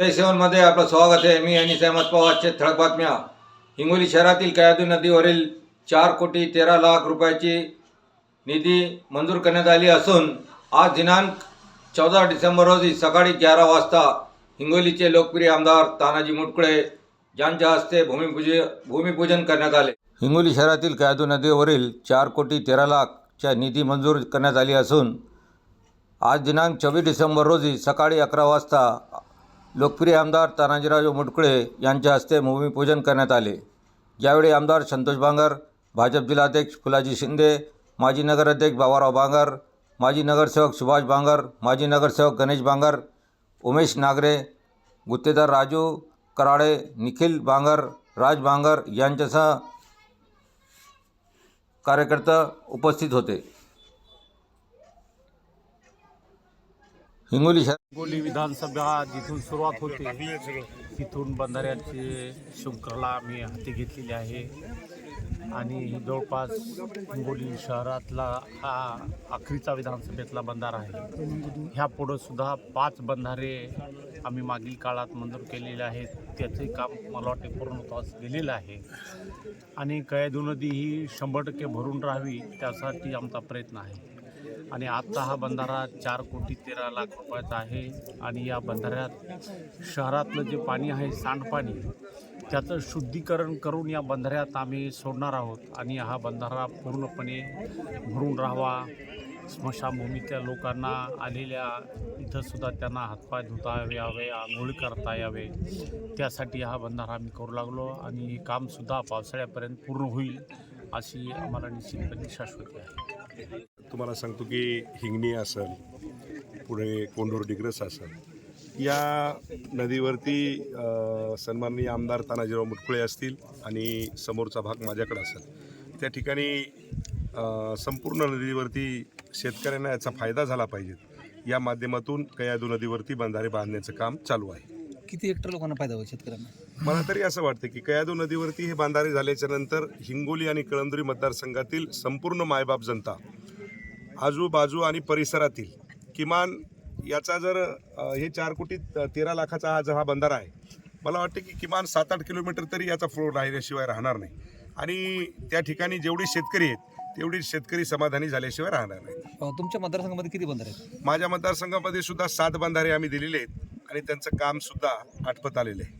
जय सेवनमध्ये आपलं स्वागत आहे. मी आणि सहमत पवारचे ठळक बातम्या. हिंगोली शहरातील कयादू नदीवरील चार कोटी तेरा लाख रुपयाची निधी मंजूर करण्यात आली असून आज दिनांक चौदा डिसेंबर रोजी सकाळी ग्यारा वाजता हिंगोलीचे लोकप्रिय आमदार तानाजी मुटकुळे यांच्या हस्ते भूमिपूजे भूमिपूजन करण्यात आले. हिंगोली शहरातील कयादू नदीवरील चार कोटी तेरा लाखच्या निधी मंजूर करण्यात आली असून आज दिनांक चोवीस डिसेंबर रोजी सकाळी अकरा वाजता लोकप्रिय आमदार तानाजीराव मुटकुळे यांच्या हस्ते भूमिपूजन करण्यात आले. यावेळी आमदार संतोष बांगर भाजप जिल्हाध्यक्ष फुलाजी शिंदे माजी नगराध्यक्ष बाबाराव बांगर माजी नगरसेवक सुभाष बांगर माजी नगरसेवक गणेश बांगर उमेश नागरे गुत्तेदार राजू कराळे निखिल बांगर राज बांगर यांच्यासह कार्यकर्ता उपस्थित होते. हिंगोली शहर. हिंगोली विधानसभा जिथून सुरुवात होते तिथून बंधाऱ्याची शृंखला आम्ही हाती घेतलेली आहे. आणि जवळपास हिंगोली शहरातला हा आखरीचा विधानसभेतला बंधारा आहे. ह्या पुढं सुद्धा पाच बंधारे आम्ही मागील काळात मंजूर केलेले आहेत. त्याचे काम मला वाटते पूर्णत्वास गेलेलं आहे. आणि कयादू नदी ही शंभर टक्के भरून राहावी त्यासाठी आमचा प्रयत्न आहे. आणि आत्ता हा बंधारा चार कोटी तेरा लाख रुपयाचा आहे. आणि या बंधाऱ्यात शहरातलं जे पाणी आहे सांडपाणी त्याचं शुद्धीकरण करून या बंधाऱ्यात आम्ही सोडणार आहोत. आणि हा बंधारा पूर्णपणे भरून राहावा. स्मशानभूमीतल्या लोकांना आलेल्या इथंसुद्धा त्यांना हातपाय धुता यावे आंघोळ करता यावे. त्यासाठी हा बंधारा आम्ही करू लागलो आणि हे कामसुद्धा पावसाळ्यापर्यंत पूर्ण होईल अशी आम्हाला निश्चितपणे शाश्वती आहे. तुम्हाला सांगतो की हिंगणी असेल पुढे कोंडोर डिग्रस असेल या नदीवरती सन्माननीय आमदार तानाजीराव मुटकुळे असतील आणि समोरचा भाग माझ्याकडे असेल त्या ठिकाणी संपूर्ण नदीवरती शेतकऱ्यांना याचा फायदा झाला पाहिजे. या माध्यमातून कयादू नदीवरती बंधारे बांधण्याचं काम चालू आहे. किती हेक्टर लोकांना फायदा होईल शेतकऱ्यांना? मला तरी असं वाटतं की कयादू नदीवरती हे बांधारे झाल्याच्यानंतर हिंगोली आणि कळमदुरी मतदारसंघातील संपूर्ण मायबाप जनता आजूबाजू आणि परिसरातील किमान याचा जर अ, हे चार कोटी त- तेरा लाखाचा हा जो हा बंधारा आहे मला वाटतं की किमान सात आठ किलोमीटर तरी याचा फ्लो राहिल्याशिवाय राहणार नाही. आणि त्या ठिकाणी जेवढे शेतकरी आहेत तेवढी शेतकरी समाधानी झाल्याशिवाय राहणार नाही. अं, तुमच्या मतदारसंघामध्ये किती बंदर आहेत? माझ्या मतदारसंघामध्ये सुद्धा सात बंधारे आम्ही दिलेले आहेत. आणि त्यांचं काम सुद्धा आटपत आलेलं आहे.